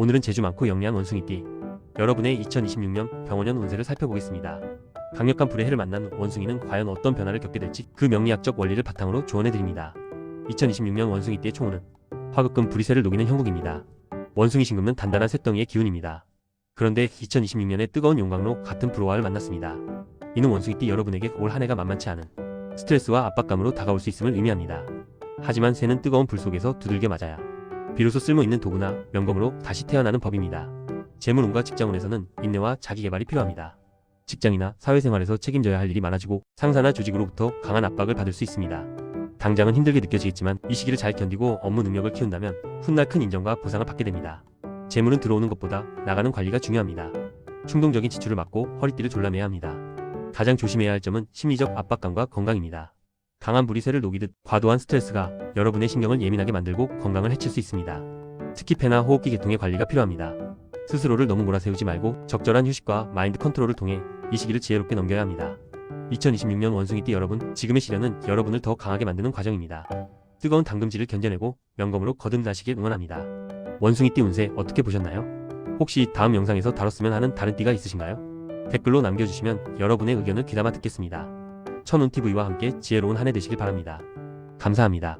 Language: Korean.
오늘은 재주 많고 영리한 원숭이띠 여러분의 2026년 병원년 운세를 살펴보겠습니다. 강력한 불의 해를 만난 원숭이는 과연 어떤 변화를 겪게 될지 그 명리학적 원리를 바탕으로 조언해 드립니다. 2026년 원숭이띠의 총호는 화급금 불이세를 녹이는 형국입니다. 원숭이 신금은 단단한 쇳덩이의 기운입니다. 그런데 2026년에 뜨거운 용광로 같은 불호와를 만났습니다. 이는 원숭이띠 여러분에게 올 한 해가 만만치 않은 스트레스와 압박감으로 다가올 수 있음을 의미합니다. 하지만 새는 뜨거운 불 속에서 두들겨 맞아야 비로소 쓸모 있는 도구나 명검으로 다시 태어나는 법입니다. 재물운과 직장운에서는 인내와 자기 개발이 필요합니다. 직장이나 사회생활에서 책임져야 할 일이 많아지고 상사나 조직으로부터 강한 압박을 받을 수 있습니다. 당장은 힘들게 느껴지겠지만 이 시기를 잘 견디고 업무 능력을 키운다면 훗날 큰 인정과 보상을 받게 됩니다. 재물은 들어오는 것보다 나가는 관리가 중요합니다. 충동적인 지출을 막고 허리띠를 졸라매야 합니다. 가장 조심해야 할 점은 심리적 압박감과 건강입니다. 강한 새를 녹이듯 과도한 스트레스가 여러분의 신경을 예민하게 만들고 건강을 해칠 수 있습니다. 특히 폐나 호흡기 계통의 관리가 필요합니다. 스스로를 너무 몰아세우지 말고 적절한 휴식과 마인드 컨트롤을 통해 이 시기를 지혜롭게 넘겨야 합니다. 2026년 원숭이띠 여러분, 지금의 시련은 여러분을 더 강하게 만드는 과정입니다. 뜨거운 당금질을 견뎌내고 명검으로 거듭나시길 응원합니다. 원숭이띠 운세 어떻게 보셨나요? 혹시 다음 영상에서 다뤘으면 하는 다른 띠가 있으신가요? 댓글로 남겨주시면 여러분의 의견을 귀담아 듣겠습니다. 천운TV와 함께 지혜로운 한 해 되시길 바랍니다. 감사합니다.